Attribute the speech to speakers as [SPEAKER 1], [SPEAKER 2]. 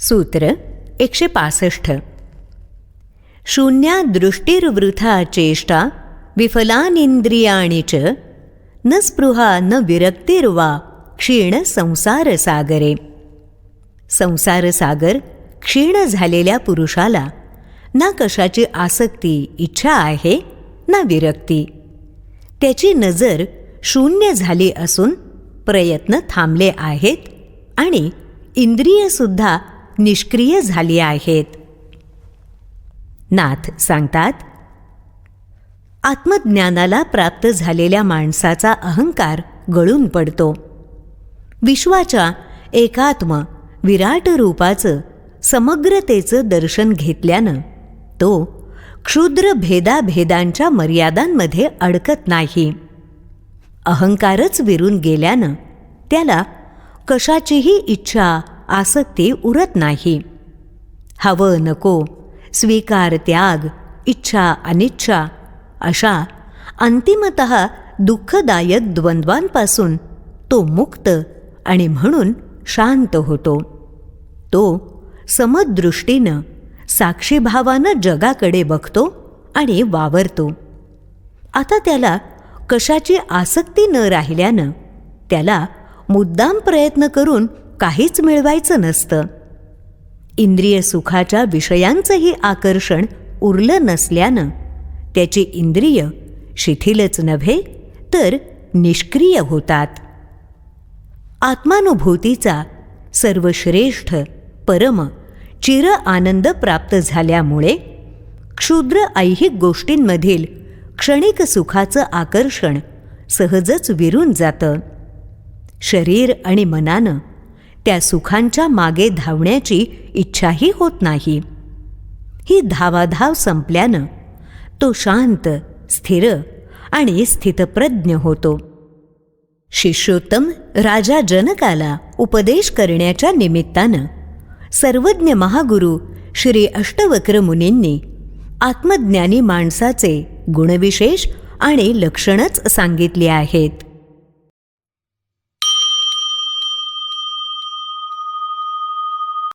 [SPEAKER 1] सूत्र एकशे पासष्ट. शून्या दृष्टीर्वृथा चेष्टा विफलानिंद्रियाणि च न स्पृहा न विरक्तिर्वा क्षीण संसार सागरे. संसार सागर क्षीण झालेल्या पुरुषाला ना कशाची आसक्ती इच्छा आहे ना विरक्ती. त्याची नजर शून्य झाली असून प्रयत्न थांबले आहेत आणि इंद्रियसुद्धा निष्क्रिय झाली आहेत. नाथ सांगतात आत्मज्ञानाला प्राप्त झालेल्या माणसाचा अहंकार गळून पडतो. विश्वाच्या एकात्म विराट रूपाचं समग्रतेचं दर्शन घेतल्यानं तो क्षुद्र भेदाभेदांच्या मर्यादांमध्ये अडकत नाही. अहंकारच विरून गेल्यानं त्याला कशाचीही इच्छा आसक्ती उरत नाही. हवं नको स्वीकार त्याग इच्छा अनिच्छा अशा अंतिमत दुःखदायक द्वंद्वांपासून तो मुक्त आणि म्हणून शांत होतो. तो समदृष्टीनं साक्षीभावानं जगाकडे बघतो आणि वावरतो. आता त्याला कशाची आसक्ती न राहिल्यानं त्याला मुद्दाम प्रयत्न करून काहीच मिळवायचं नसतं. इंद्रिय सुखाच्या विषयांचंही आकर्षण उरलं नसल्यानं त्याची इंद्रिय शिथिलच नव्हे तर निष्क्रिय होतात. आत्मानुभूतीचा सर्वश्रेष्ठ परम चिर आनंद प्राप्त झाल्यामुळे क्षुद्र ऐहिक गोष्टींमधील क्षणिक सुखाचं आकर्षण सहजच विरून जातं. शरीर आणि मनानं त्या सुखांच्या मागे धावण्याची इच्छाही होत नाही. ही धावाधाव संपल्यानं तो शांत स्थिर आणि स्थितप्रज्ञ होतो. शिष्योत्तम राजा जनकाला उपदेश करण्याच्या निमित्तानं सर्वज्ञ महागुरू श्री अष्टवक्र मुनींनी आत्मज्ञानी माणसाचे गुणविशेष आणि लक्षणच सांगितले आहेत.